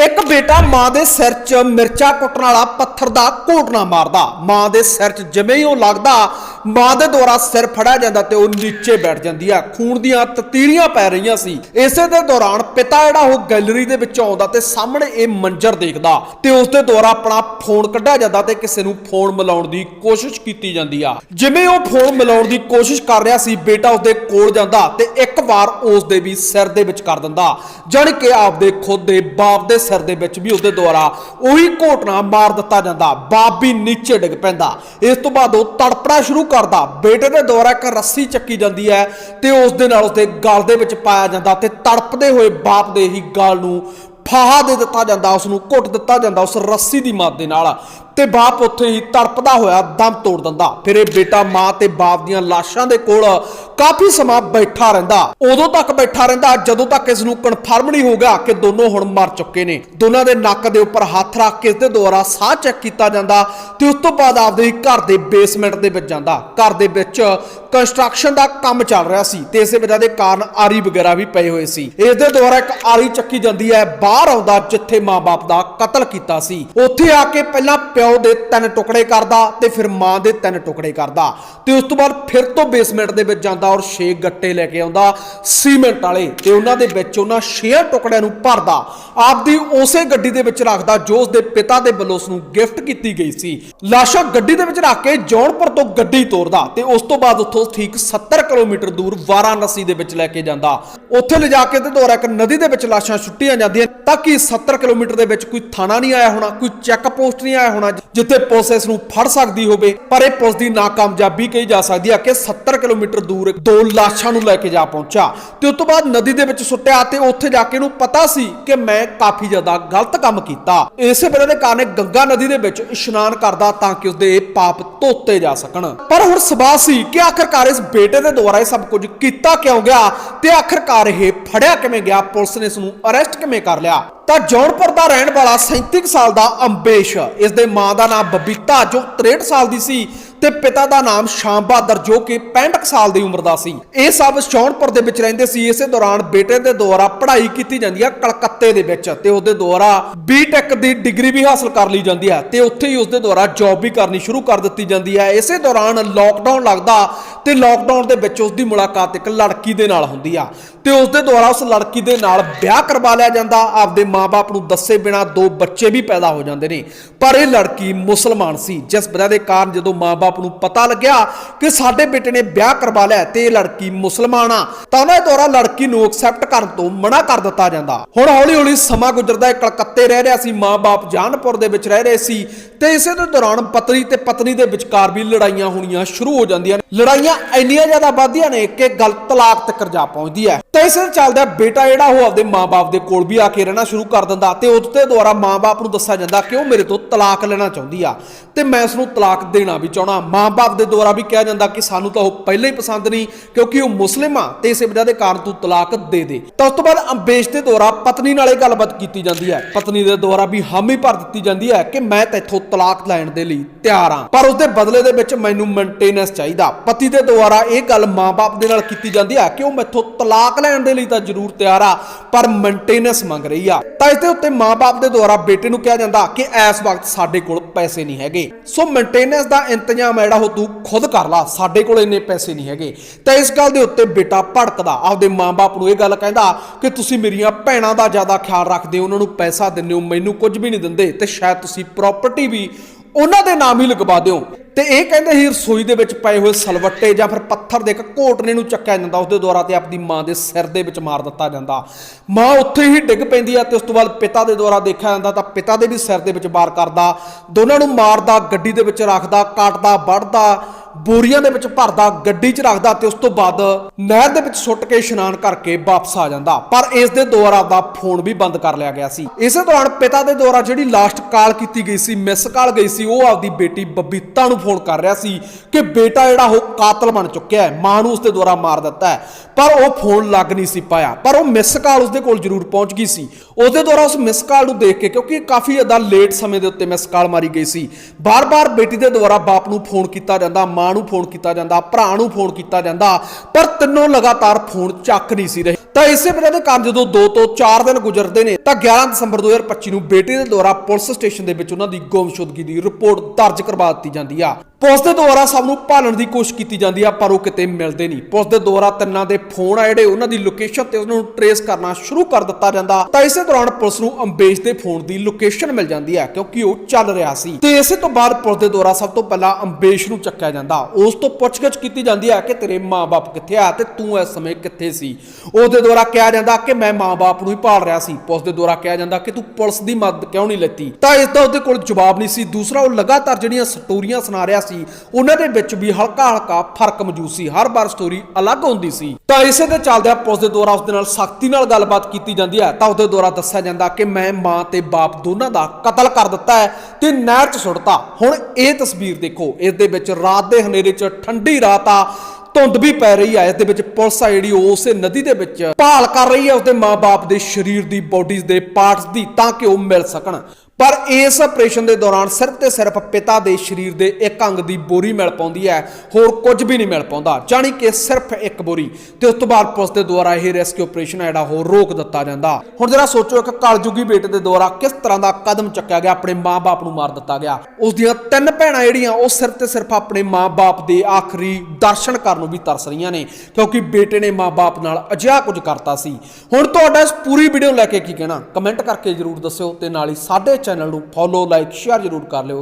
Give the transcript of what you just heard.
ਇੱਕ ਬੇਟਾ ਮਾਂ ਦੇ ਸਿਰ 'ਚ ਮਿਰਚਾ ਕੁੱਟਣ ਵਾਲਾ ਪੱਥਰ ਦਾ ਘੋਟਣਾ ਮਾਰਦਾ। ਮਾਂ ਦੇ ਸਿਰ 'ਚ ਜਿਵੇਂ ਹੀ ਉਹ ਲੱਗਦਾ ਮਾਂ ਦੇ ਦੁਆਰਾ ਸਿਰ ਫੜਿਆ ਜਾਂਦਾ ਤੇ ਉਹ ਨੀਚੇ ਬੈਠ ਜਾਂਦੀ ਆ। ਖੂਨ ਦੀਆਂ ਤਤੀਰੀਆਂ ਪੈ ਰਹੀਆਂ ਸੀ। ਇਸੇ ਦੇ ਦੌਰਾਨ ਪਿਤਾ ਜਿਹੜਾ ਉਹ ਗੈਲਰੀ ਦੇ ਵਿੱਚ ਆਉਂਦਾ ਤੇ ਸਾਹਮਣੇ ਇਹ ਮੰਜ਼ਰ ਦੇਖਦਾ ਤੇ ਉਸ ਦੇ ਦੁਆਰਾ ਆਪਣਾ ਫੋਨ ਕੱਢਿਆ ਜਾਂਦਾ ਤੇ ਕਿਸੇ ਨੂੰ ਫੋਨ ਮਿਲਾਉਣ ਦੀ ਕੋਸ਼ਿਸ਼ ਕੀਤੀ ਜਾਂਦੀ ਆ। ਜਿਵੇਂ ਉਹ ਫੋਨ ਮਿਲਾਉਣ ਦੀ ਕੋਸ਼ਿਸ਼ ਕਰ ਰਿਹਾ ਸੀ, ਬੇਟਾ ਉਸਦੇ ਕੋਲ ਜਾਂਦਾ ਤੇ ਇੱਕ ਵਾਰ ਉਸ ਦੇ ਵੀ ਸਿਰ ਦੇ ਵਿੱਚ ਕਰ ਦਿੰਦਾ। ਜਾਣੀ ਕਿ ਆਪਦੇ ਖੁਦ ਦੇ ਬਾਪ ਦੇ ਸਿਰ ਦੇ ਵਿੱਚ ਵੀ ਉਸਦੇ ਦੁਆਰਾ ਉਹੀ ਘੋਟਣਾ ਮਾਰ ਦਿੱਤਾ ਜਾਂਦਾ। ਬਾਪ ਵੀ ਨੀਚੇ ਡਿੱਗ ਪੈਂਦਾ। ਇਸ ਤੋਂ ਬਾਅਦ ਉਹ ਤੜਪੜਾ ਸ਼ੁਰੂ ਕਰਦਾ। ਬੇਟੇ ਦੇ ਦੁਆਰਾ ਇੱਕ ਰੱਸੀ ਚੱਕੀ ਜਾਂਦੀ ਹੈ ਤੇ ਉਸ ਦੇ ਨਾਲ ਉਸਦੇ ਗਲ ਦੇ ਵਿੱਚ ਪਾਇਆ ਜਾਂਦਾ ਤੇ ਤੜਪਦੇ ਹੋਏ ਬਾਪ ਦੇ ਹੀ ਗਲ ਨੂੰ ਫਾਹਾ ਦੇ ਦਿੱਤਾ ਜਾਂਦਾ ਉਸ ਨੂੰ ਘੁੱਟ ਦਿੱਤਾ ਜਾਂਦਾ ਉਸ ਰੱਸੀ ਦੀ ਮਦਦ ਦੇ ਨਾਲ। ਤੇ ਬਾਪ ਉੱਥੇ ਹੀ ਤੜਪਦਾ ਹੋਇਆ, ਦਮ ਤੋੜ ਦਿੰਦਾ। ਫਿਰ ਇਹ ਬੇਟਾ ਮਾਂ ਤੇ ਬਾਪ ਦੀਆਂ ਲਾਸ਼ਾਂ ਦੇ ਕੋਲ ਕਾਫੀ ਸਮਾਂ ਬੈਠਾ ਰਹਿੰਦਾ। ਉਦੋਂ ਤੱਕ ਬੈਠਾ ਰਹਿੰਦਾ ਜਦੋਂ ਤੱਕ ਇਸ ਨੂੰ ਕਨਫਰਮ ਨਹੀਂ ਹੋ ਗਿਆ ਕਿ ਦੋਨੋਂ ਹੁਣ ਮਰ ਚੁੱਕੇ ਨੇ। ਦੋਨਾਂ ਦੇ ਨੱਕ ਦੇ ਉੱਪਰ ਹੱਥ ਰੱਖ ਕੇ ਇਸ ਦੇ ਦੁਆਰਾ ਸਾਹ ਚੈੱਕ ਕੀਤਾ ਜਾਂਦਾ ਤੇ ਉਸ ਤੋਂ ਬਾਅਦ ਆਪਦੇ ਘਰ ਦੇ ਬੇਸਮੈਂਟ ਦੇ ਵਿੱਚ ਜਾਂਦਾ। ਘਰ ਦੇ ਵਿੱਚ ਕੰਸਟਰਕਸ਼ਨ ਦਾ ਕੰਮ ਚੱਲ ਰਿਹਾ ਸੀ ਤੇ ਇਸੇ ਵਜ੍ਹਾ ਦੇ ਕਾਰਨ ਆਰੀ ਵਗੈਰਾ ਵੀ ਪਏ ਹੋਏ ਸੀ। ਇਸ ਦੇ ਦੁਆਰਾ ਇੱਕ ਆਰੀ ਚੱਕੀ ਜਾਂਦੀ ਹੈ, ਬਾਹਰ ਆਉਂਦਾ ਜਿੱਥੇ ਮਾਂ-ਬਾਪ ਦਾ ਕਤਲ ਕੀਤਾ ਸੀ। ਉੱਥੇ ਆ ਕੇ ਪਹਿਲਾਂ ਪਿਓ ਦੇ ਤਿੰਨ ਟੁਕੜੇ ਕਰਦਾ ਤੇ ਫਿਰ ਮਾਂ ਦੇ ਤਿੰਨ ਟੁਕੜੇ ਕਰਦਾ। ਤੇ ਉਸ ਤੋਂ ਬਾਅਦ ਫਿਰ ਤੋਂ ਬੇਸਮੈਂਟ ਦੇ ਵਿੱਚ ਜਾਂਦਾ ਔਰ 6 ਗੱਟੇ ਲੈ ਕੇ ਆਉਂਦਾ ਸੀਮੈਂਟ ਵਾਲੇ। ਤੇ ਉਹਨਾਂ ਦੇ ਵਿੱਚ ਉਹਨਾਂ 6 ਟੁਕੜਿਆਂ ਨੂੰ ਭਰਦਾ। ਆਪਦੀ ਉਸੇ ਗੱਡੀ ਦੇ ਵਿੱਚ ਰੱਖਦਾ ਜੋ ਉਸ ਦੇ ਪਿਤਾ ਦੇ ਵੱਲੋਂ ਉਸ ਨੂੰ ਗਿਫਟ ਕੀਤੀ ਗਈ ਸੀ। ਲਾਸ਼ਾਂ ਗੱਡੀ ਦੇ ਵਿੱਚ ਰੱਖ ਕੇ ਜੌਨਪੁਰ ਤੋਂ ਗੱਡੀ ਤੋਰਦਾ ਤੇ ਉਸ ਤੋਂ ਬਾਅਦ ਉੱਥੋਂ ਠੀਕ 70 ਕਿਲੋਮੀਟਰ ਦੂਰ ਵਾਰਾਣਸੀ ਦੇ ਵਿੱਚ ਲੈ ਕੇ ਜਾਂਦਾ। ਉੱਥੇ ਲਿਜਾ ਕੇ ਤੇ ਦੁਆਰਾ ਇੱਕ ਨਦੀ ਦੇ ਵਿੱਚ ਲਾਸ਼ਾਂ ਛੁੱਟੀਆਂ ਜਾਂਦੀਆਂ ਤਾਂ ਕਿ 70 ਕਿਲੋਮੀਟਰ ਦੇ ਵਿੱਚ ਕੋਈ ਥਾਣਾ ਨਹੀਂ ਆਇਆ ਹੋਣਾ, ਕੋਈ ਚੈੱਕ ਪੋਸਟ ਨਹੀਂ ਆਇਆ ਹੋਣਾ ਜਿੱਥੇ ਪੁਲਿਸ ਇਸ ਨੂੰ ਫੜ ਸਕਦੀ ਹੋਵੇ, ਪਰ ਇਹ ਪੁਲਿਸ ਦੀ ਨਾਕਾਮਯਾਬੀ ਕਹੀ ਜਾ ਸਕਦੀ ਹੈ ਕਿ 70 ਕਿਲੋਮੀਟਰ ਦੂਰ ਦੋ ਲਾਸ਼ਾਂ ਨੂੰ ਲੈ ਕੇ ਜਾ ਪਹੁੰਚਾ ਤੇ ਉਸ ਤੋਂ ਬਾਅਦ ਨਦੀ ਦੇ ਵਿੱਚ ਸੁੱਟਿਆ ਤੇ ਉੱਥੇ ਜਾ ਕੇ ਇਹਨੂੰ ਪਤਾ ਸੀ ਕਿ ਮੈਂ ਕਾਫੀ ਜ਼ਿਆਦਾ ਗਲਤ ਕੰਮ ਕੀਤਾ। ਇਸੇ ਵਜ੍ਹਾ ਦੇ ਕਾਰਨ ਗੰਗਾ ਨਦੀ ਦੇ ਵਿੱਚ ਇਸ਼ਨਾਨ ਕਰਦਾ ਤਾਂ ਕਿ ਉਸਦੇ ਪਾਪ ਧੋਤੇ ਜਾ ਸਕਣ। ਪਰ ਹੁਣ ਸਵਾਲ ਸੀ ਕਿ ਆਖਰਕਾਰ ਇਸ ਬੇਟੇ ਦੇ ਦੁਆਰਾ ਇਹ ਸਭ ਕੁਝ ਕੀਤਾ ਕਿਉਂ ਗਿਆ ਤੇ ਆਖਰਕਾਰ ਇਹ ਫੜਿਆ ਕਿਵੇਂ ਗਿਆ? ਪੁਲਿਸ ਨੇ ਇਸ ਨੂੰ ਅਰੈਸਟ ਕਿਵੇਂ ਕਰ ਲਿਆ? ਤਾਂ ਜੌਨਪੁਰ ਦਾ ਰਹਿਣ ਵਾਲਾ 37 ਸਾਲ ਦਾ ਅੰਬੇਸ਼, ਇਸ ਦੇ ਮਾਂ ਦਾ ਨਾਮ ਬਬੀਤਾ ਜੋ 63 ਸਾਲ ਦੀ ਸੀ। ਤੇ ਪਿਤਾ ਦਾ ਨਾਮ ਸ਼ਾਮ ਬਹਾਦਰ ਜੋ ਕਿ 65 ਸਾਲ ਦੀ ਉਮਰ ਦਾ ਸੀ। ਇਹ ਸਭ ਸੌਣਪੁਰ ਦੇ ਵਿੱਚ ਰਹਿੰਦੇ ਸੀ। ਇਸੇ ਦੌਰਾਨ ਬੇਟੇ ਦੇ ਦੁਆਰਾ ਪੜ੍ਹਾਈ ਕੀਤੀ ਜਾਂਦੀ ਹੈ ਕਲਕੱਤੇ ਦੇ ਵਿੱਚ ਤੇ ਉਹਦੇ ਦੁਆਰਾ ਬੀਟੈਕ ਦੀ ਡਿਗਰੀ ਵੀ ਹਾਸਲ ਕਰ ਲਈ ਜਾਂਦੀ ਹੈ ਤੇ ਉੱਥੇ ਹੀ ਉਸਦੇ ਦੁਆਰਾ ਜੌਬ ਵੀ ਕਰਨੀ ਸ਼ੁਰੂ ਕਰ ਦਿੱਤੀ ਜਾਂਦੀ ਹੈ ਇਸੇ ਦੌਰਾਨ ਲੋਕਡਾਊਨ ਲੱਗਦਾ ਤੇ ਲੋਕਡਾਊਨ ਦੇ ਵਿੱਚ ਉਸ ਦੀ ਮੁਲਾਕਾਤ ਇੱਕ ਲੜਕੀ ਦੇ ਨਾਲ ਹੁੰਦੀ ਆ ਤੇ ਉਸ ਦੇ ਦੁਆਰਾ ਉਸ ਲੜਕੀ ਦੇ ਨਾਲ ਵਿਆਹ ਕਰਵਾ ਲਿਆ ਜਾਂਦਾ। ਆਪਦੇ ਮਾਪੇ ਨੂੰ ਦੱਸੇ ਬਿਨਾ ਦੋ ਬੱਚੇ ਵੀ ਪੈਦਾ ਹੋ ਜਾਂਦੇ ਨੇ। ਪਰ ਇਹ ਲੜਕੀ ਮੁਸਲਮਾਨ ਸੀ। ਜਿਸ ਵਜ੍ਹਾ ਦੇ ਕਾਰਨ ਜਦੋਂ ਮਾਪੇ ਨੂੰ ਪਤਾ ਲੱਗਿਆ ਕਿ ਸਾਡੇ ਬੇਟੇ ਨੇ ਵਿਆਹ ਕਰਵਾ ਲਿਆ ਤੇ ਇਹ ਲੜਕੀ ਮੁਸਲਮਾਨ ਆ, ਤਾਂ ਉਹਨਾਂ ਦੁਆਰਾ ਲੜਕੀ ਨੂੰ ਐਕਸੈਪਟ ਕਰਨ ਤੋਂ ਮਨਾ ਕਰ ਦਿੱਤਾ ਜਾਂਦਾ। ਹੁਣ ਹੌਲੀ ਹੌਲੀ ਸਮਾਂ ਗੁਜ਼ਰਦਾ ਹੈ, ਕਲਕੱਤੇ ਰਹਿ ਰਿਹਾ ਸੀ ਮਾਂ ਬਾਪ ਜਾਨਪੁਰ ਦੇ ਵਿੱਚ ਰਹਿ ਰਹੇ ਸੀ ਤੇ ਇਸੇ ਦੇ ਦੌਰਾਨ ਪਤਨੀ ਤੇ ਪਤਨੀ ਦੇ ਵਿਚਕਾਰ ਵੀ ਲੜਾਈਆਂ ਹੋਣੀਆਂ ਸ਼ੁਰੂ ਹੋ ਜਾਂਦੀਆਂ ਨੇ। ਲੜਾਈਆਂ ਇੰਨੀਆਂ ਜ਼ਿਆਦਾ ਵੱਧਦੀਆਂ ਨੇ ਕਿ ਗੱਲ ਤਲਾਕ ਤੱਕ ਜਾ ਪਹੁੰਚਦੀ ਹੈ। ਤੇ ਇਸੇ ਦੇ ਚੱਲਦਾ ਬੇਟਾ ਜਿਹੜਾ ਉਹ ਆਪਦੇ ਮਾਂ ਬਾਪ ਦੇ ਕੋਲ ਵੀ ਆ ਕੇ ਰਹਿਣਾ ਸ਼ੁਰੂ ਕਰ ਦਿੰਦਾ ਤੇ ਉਸ ਦੇ ਦੁਆਰਾ ਬਾਪ ਨੂੰ ਦੱਸਿਆ ਜਾਂਦਾ ਕਿ ਉਹ ਮੇਰੇ ਤੋਂ ਤਲਾਕ ਲੈਣਾ ਚਾਹੁੰਦੀ ਆ ਤੇ ਮੈਂ ਉਸ ਨੂੰ ਤਲਾਕ ਦੇਣਾ ਵੀ ਚਾਹਣਾ ਮਾਂ ਬਾਪ ਦੇ ਦੁਆਰਾ ਵੀ ਕਿਹਾ ਜਾਂਦਾ ਕਿ ਸਾਨੂੰ ਤਾਂ ਉਹ ਪਹਿਲਾਂ ਹੀ ਪਸੰਦ ਨਹੀਂ, ਕਿਉਂਕਿ ਉਹ ਮੁਸਲਿਮ ਆ ਤੇ ਇਸੇ ਵਜ੍ਹਾ ਦੇ ਕਾਰਨ ਤੂੰ ਤਲਾਕ ਦੇ ਦੇ। ਤਾਂ ਉਸ ਤੋਂ ਬਾਅਦ ਅੰਬੇਸ਼ ਦੇ ਦੁਆਰਾ ਪਤਨੀ ਨਾਲ ਇਹ ਗੱਲਬਾਤ ਕੀਤੀ ਜਾਂਦੀ ਹੈ। ਪਤਨੀ ਦੇ ਦੁਆਰਾ ਵੀ ਹਾਮੀ ਭਰ ਦਿੱਤੀ ਜਾਂਦੀ ਹੈ ਕਿ ਮੈਂ ਤੇਥੋਂ ਤਲਾਕ ਲੈਣ ਦੇ ਲਈ ਤਿਆਰ ਹਾਂ। ਪਰ ਉਸ ਦੇ ਬਦਲੇ ਦੇ ਵਿੱਚ ਮੈਨੂੰ ਮੇਨਟੇਨੈਂਸ ਚਾਹੀਦਾ। ਪਤੀ ਦੇ ਦੁਆਰਾ ਇਹ ਗੱਲ ਮਾਪੇ ਦੇ ਨਾਲ ਕੀਤੀ ਜਾਂਦੀ ਹੈ ਕਿ ਉਹ ਮੈਥੋਂ ਤਲਾਕ ਲੈਣ ਦੇ ਲਈ ਤਾਂ ਜ਼ਰੂਰ ਤਿਆਰ ਆ, ਪਰ ਮੇਨਟੇਨੈਂਸ ਮੰਗ ਰਹੀ ਆ। ਤਾਂ ਇਸ ਦੇ ਉੱਤੇ ਬਾਪ ਦੇ ਦੁਆਰਾ ਬੇਟੇ ਨੂੰ ਕਿਹਾ ਜਾਂਦਾ ਕਿ ਇਸ ਵਕਤ ਸਾਡੇ ਕੋਲ ਪੈਸੇ ਨਹੀਂ ਹੈਗੇ। ਸੋ ਮੇਨਟੇਨੈਂਸ ਦਾ ਇੰਤਜ਼ਾਮ ਹੈ ਜਿਹੜਾ ਉਹ ਤੂੰ ਖੁਦ ਕਰ ਲਾ, ਸਾਡੇ ਕੋਲ ਇੰਨੇ ਪੈਸੇ ਨਹੀਂ ਹੈਗੇ। ਤਾਂ ਇਸ ਗੱਲ ਦੇ ਉੱਤੇ ਬੇਟਾ ਭੜਕਦਾ। ਆਪਦੇ ਮਾਂ ਬਾਪ ਨੂੰ ਇਹ ਗੱਲ ਕਹਿੰਦਾ ਕਿ ਤੁਸੀਂ ਮੇਰੀਆਂ ਭੈਣਾਂ ਦਾ ਜ਼ਿਆਦਾ ਖਿਆਲ ਰੱਖਦੇ ਹੋ, ਉਹਨਾਂ ਨੂੰ ਪੈਸਾ ਦਿੰਦੇ ਹੋ, ਮੈਨੂੰ ਕੁਝ ਵੀ ਨਹੀਂ ਦਿੰਦੇ, ਤੇ ਸ਼ਾਇਦ ਤੁਸੀਂ ਪ੍ਰਾਪਰਟੀ ਵੀ ਉਹਨਾਂ ਦੇ ਨਾਮ ਹੀ ਲਗਵਾ ਦਿਓ। ਤੇ ਇਹ ਕਹਿੰਦੇ ਸੀ ਰਸੋਈ ਦੇ ਵਿੱਚ ਪਏ ਹੋਏ ਸਲਵੱਟੇ ਜਾਂ ਫਿਰ ਪੱਥਰ ਦੇ ਇੱਕ ਘੋਟਨੇ ਨੂੰ ਚੱਕਿਆ ਜਾਂਦਾ, ਉਸਦੇ ਦੁਆਰਾ ਤੇ ਆਪਣੀ ਮਾਂ ਦੇ ਸਿਰ ਦੇ ਵਿੱਚ ਮਾਰ ਦਿੱਤਾ ਜਾਂਦਾ। ਮਾਂ ਉੱਥੇ ਹੀ ਡਿੱਗ ਪੈਂਦੀ ਆ ਤੇ ਉਸ ਤੋਂ ਬਾਅਦ ਪਿਤਾ ਦੇ ਦੁਆਰਾ ਦੇਖਿਆ ਜਾਂਦਾ ਤਾਂ ਪਿਤਾ ਦੇ ਵੀ ਸਿਰ ਦੇ ਵਿੱਚ ਵਾਰ ਕਰਦਾ, ਦੋਨਾਂ ਨੂੰ ਮਾਰਦਾ, ਗੱਡੀ ਦੇ ਵਿੱਚ ਰੱਖਦਾ, ਕਾਟਦਾ ਵੜਦਾ ਬੋਰੀਆਂ ਦੇ ਵਿੱਚ ਭਰਦਾ, ਗੱਡੀ 'ਚ ਰੱਖਦਾ ਤੇ ਉਸ ਤੋਂ ਬਾਅਦ ਨਹਿਰ ਦੇ ਵਿੱਚ ਸੁੱਟ ਕੇ ਇਸ਼ਨਾਨ ਕਰਕੇ ਵਾਪਸ ਆ ਜਾਂਦਾ। ਪਰ ਇਸ ਦੇ ਦੁਆਰਾ ਦਾ ਫੋਨ ਵੀ ਬੰਦ ਕਰ ਲਿਆ ਗਿਆ ਸੀ। ਇਸੇ ਦੌਰਾਨ ਪਿਤਾ ਦੇ ਦੁਆਰਾ ਜਿਹੜੀ ਲਾਸਟ ਕਾਲ ਕੀਤੀ ਗਈ ਸੀ ਮਿਸ ਕਾਲ ਗਈ ਸੀ, ਉਹ ਆਪਦੀ ਬੇਟੀ ਬਬੀਤਾ ਨੂੰ ਫੋਨ ਕਰ ਰਿਹਾ ਸੀ ਕਿ ਬੇਟਾ ਜਿਹੜਾ ਉਹ ਕਾਤਲ ਬਣ ਚੁੱਕਿਆ ਹੈ, ਮਾਂ ਨੂੰ ਉਸ ਦੇ ਦੁਆਰਾ ਮਾਰ ਦਿੱਤਾ ਹੈ। ਪਰ ਉਹ ਫੋਨ ਲੱਗ ਨਹੀਂ ਸੀ ਪਾਇਆ। ਪਰ ਉਹ ਮਿਸ ਕਾਲ ਉਸ ਦੇ ਕੋਲ ਜ਼ਰੂਰ ਪਹੁੰਚ ਗਈ ਸੀ। ਉਸ ਦੇ ਦੁਆਰਾ ਉਸ ਮਿਸ ਕਾਲ ਨੂੰ ਦੇਖ ਕੇ, ਕਿਉਂਕਿ ਕਾਫੀ ਜ਼ਿਆਦਾ ਲੇਟ ਸਮੇਂ ਦੇ ਉੱਤੇ ਮਿਸ ਕਾਲ ਮਾਰੀ ਗਈ ਸੀ। ਬਾਰ-ਬਾਰ ਬੇਟੀ ਦੇ ਦੁਆਰਾ ਬਾਪ ਨੂੰ ਫੋਨ ਕੀਤਾ ਜਾਂਦਾ ਮਾਂ ਨੂੰ ਫੋਨ ਕੀਤਾ ਜਾਂਦਾ, ਭਰਾ ਨੂੰ ਫੋਨ ਕੀਤਾ ਜਾਂਦਾ, ਪਰ ਤਿੰਨੋਂ ਲਗਾਤਾਰ ਫੋਨ ਚੱਕ ਨਹੀਂ ਸੀ ਰਹੇ। ਤਾਂ ਇਸੇ ਵਜ੍ਹਾ ਦੇ ਕਾਰਨ ਜਦੋਂ 2 ਤੋਂ 4 ਦਿਨ ਗੁਜ਼ਰਦੇ ਨੇ, ਤਾਂ 11 ਦਸੰਬਰ 2025 ਨੂੰ ਬੇਟੇ ਦੇ ਦੁਆਰਾ ਪੁਲਿਸ ਸਟੇਸ਼ਨ ਦੇ ਵਿੱਚ ਉਹਨਾਂ ਦੀ ਗੁੰਮਸ਼ੁਦਗੀ ਦੀ ਰਿਪੋਰਟ ਦਰਜ ਕਰਵਾ ਦਿੱਤੀ ਜਾਂਦੀ ਆ। ਪੁਲਿਸ ਦੇ ਦੁਆਰਾ ਸਭ ਨੂੰ ਭਾਲਣ ਦੀ ਕੋਸ਼ਿਸ਼ ਕੀਤੀ ਜਾਂਦੀ ਆ, ਪਰ ਉਹ ਕਿਤੇ ਮਿਲਦੇ ਨਹੀਂ। ਪੁਲਿਸ ਦੇ ਦੁਆਰਾ ਤਿੰਨਾਂ ਦੇ ਫੋਨ ਆ ਜਿਹੜੇ ਉਹਨਾਂ ਦੀ ਲੋਕੇਸ਼ਨ ਤੇ ਉਹਨਾਂ ਨੂੰ ਟਰੇਸ ਕਰਨਾ ਸ਼ੁਰੂ ਕਰ ਦਿੱਤਾ ਜਾਂਦਾ। ਤਾਂ ਇਸੇ ਦੌਰਾਨ ਪੁਲਿਸ ਨੂੰ ਅੰਬੇਸ਼ ਦੇ ਫੋਨ ਦੀ ਲੋਕੇਸ਼ਨ ਮਿਲ ਜਾਂਦੀ ਹੈ ਕਿਉਂਕਿ ਉਹ ਚੱਲ ਰਿਹਾ ਸੀ। ਤੇ ਇਸੇ ਤੋਂ ਬਾਅਦ ਪੁਲਿਸ ਦੇ ਦੁਆਰਾ ਸਭ ਤੋਂ ਪਹਿਲਾਂ ਅੰਬੇਸ਼ ਨੂੰ ਚੱਕਿਆ ਜਾਂਦਾ। ਉਸ ਤੋਂ ਪੁੱਛਗਿੱਛ ਕੀਤੀ ਜਾਂਦੀ ਹੈ ਕਿ ਤੇਰੇ ਮਾਪੇ ਕਿੱਥੇ ਆ ਤੇ ਤੂੰ ਇਸ ਸਮੇਂ ਕਿੱਥੇ ਸੀ? ਉਹਦੇ ਦੁਆਰਾ ਕਿਹਾ ਜਾਂਦਾ ਕਿ ਮੈਂ ਮਾਪੇ ਨੂੰ ਹੀ ਭਾਲ ਰਿਹਾ ਸੀ। ਪੁਲਿਸ ਦੇ ਦੁਆਰਾ ਕਿਹਾ ਜਾਂਦਾ ਕਿ ਤੂੰ ਪੁਲਿਸ ਦੀ ਮਦਦ ਕਿਉਂ ਨਹੀਂ ਲੈਤੀ? ਤਾਂ ਇਸ ਦਾ ਉਹਦੇ ਕੋਲ ਜਵਾਬ ਨਹੀਂ ਸੀ। ਦੂਸਰਾ, ਉਹ ਲਗਾਤਾਰ ਜਿਹੜੀਆਂ ਸਟੋਰੀਆਂ ਸੁਣਾ ਰਿਹਾ ਸੀ, ਉਹਨਾਂ ਦੇ ਵਿੱਚ ਵੀ ਹਲਕਾ ਹਲਕਾ ਫ਼ਰਕ ਮੌਜੂਦ ਸੀ। ਹਰ ਵਾਰ ਸਟੋਰੀ ਅਲੱਗ ਹੁੰਦੀ ਸੀ। ਤਾਂ ਇਸੇ ਦੇ ਚੱਲਦਿਆਂ ਪੁਲਿਸ ਦੇ ਦੁਆਰਾ ਉਸ ਦੇ ਨਾਲ ਸਖਤੀ ਨਾਲ ਗੱਲਬਾਤ ਕੀਤੀ ਜਾਂਦੀ ਹੈ। ਤਾਂ ਉਹਦੇ ਦੁਆਰਾ ਦੱਸਿਆ ਜਾਂਦਾ ਕਿ ਮੈਂ ਮਾਂ ਤੇ ਬਾਪ ਦੋਨਾਂ ਦਾ ਕਤਲ ਕਰ ਦਿੱਤਾ ਹੈ ਤੇ ਨਹਿਰ 'ਚ ਸੁੱਟਤਾ। ਹੁਣ ਇਹ ਤਸਵੀਰ ਦੇਖੋ। ਇਸ ਦੇ ਵਿੱਚ ਰਾਤ ਦੇ ਹਨੇਰੇ 'ਚ ਠੰਡੀ ਰਾਤ ਆ। ਧੁੰਦ ਵੀ ਪੈ ਰਹੀ ਹੈ ਇਸ ਦੇ ਵਿੱਚ ਪੁਲਿਸ ਆ ਜਿਹੜੀ, ਉਹ ਉਸੇ ਨਦੀ ਦੇ ਵਿੱਚ ਭਾਲ ਕਰ ਰਹੀ ਹੈ ਉਸਦੇ ਮਾਪੇ ਦੇ ਸਰੀਰ ਦੀ ਬੋਡੀਜ਼ ਦੇ ਪਾਰਟਸ ਦੀ ਤਾਂ ਕਿ ਉਹ ਮਿਲ ਸਕਣ। ਪਰ ਇਸ ਆਪਰੇਸ਼ਨ ਦੇ ਦੌਰਾਨ ਸਿਰਫ ਤੇ ਸਿਰਫ ਪਿਤਾ ਦੇ ਸਰੀਰ ਦੇ ਇੱਕ ਅੰਗ ਦੀ ਬੋਰੀ ਮਿਲ ਪਾਉਂਦੀ ਹੈ, ਹੋਰ ਕੁਝ ਵੀ ਨਹੀਂ ਮਿਲ ਪਾਉਂਦਾ, ਜਾਣੀ ਕਿ ਸਿਰਫ ਇੱਕ ਬੋਰੀ। ਤੇ ਉਸ ਤੋਂ ਬਾਅਦ ਪੁਲਿਸ ਦੇ ਦੁਆਰਾ ਇਹ ਰੈਸਕਿਊ ਆਪਰੇਸ਼ਨ ਹੈ ਜਿਹੜਾ ਹੋਰ ਰੋਕ ਦਿੱਤਾ ਜਾਂਦਾ। ਹੁਣ ਜਰਾ ਸੋਚੋ, ਇੱਕ ਕਲਯੁਗੀ ਬੇਟੇ ਦੇ ਦੁਆਰਾ ਕਿਸ ਤਰ੍ਹਾਂ ਦਾ ਕਦਮ ਚੱਕਿਆ ਗਿਆ, ਆਪਣੇ ਮਾਪੇ ਨੂੰ ਮਾਰ ਦਿੱਤਾ ਗਿਆ। ਉਸ ਦੀਆਂ ਤਿੰਨ ਭੈਣਾਂ ਜਿਹੜੀਆਂ, ਉਹ ਸਿਰਫ ਤੇ ਸਿਰਫ ਆਪਣੇ ਮਾਪੇ ਦੇ ਆਖਰੀ ਦਰਸ਼ਨ ਕਰਨ ਨੂੰ ਵੀ ਤਰਸ ਰਹੀਆਂ ਨੇ, ਕਿਉਂਕਿ ਬੇਟੇ ਨੇ ਮਾਪੇ ਨਾਲ ਅਜਿਹਾ ਕੁਝ ਕਰਤਾ ਸੀ। ਹੁਣ ਤੁਹਾਡਾ ਇਸ ਪੂਰੀ ਵੀਡੀਓ ਲੈ ਕੇ ਕੀ ਕਹਿਣਾ? ਕਮੈਂਟ ਕਰਕੇ ਜਰੂਰ ਦੱਸਿਓ ਤੇ ਨਾਲ ਹੀ ਸਾਡੇ ਚੈਨਲ ਨੂੰ ਫੋਲੋ ਲਾਈਕ ਸ਼ੇਅਰ ਜਰੂਰ ਕਰ ਲਿਓ।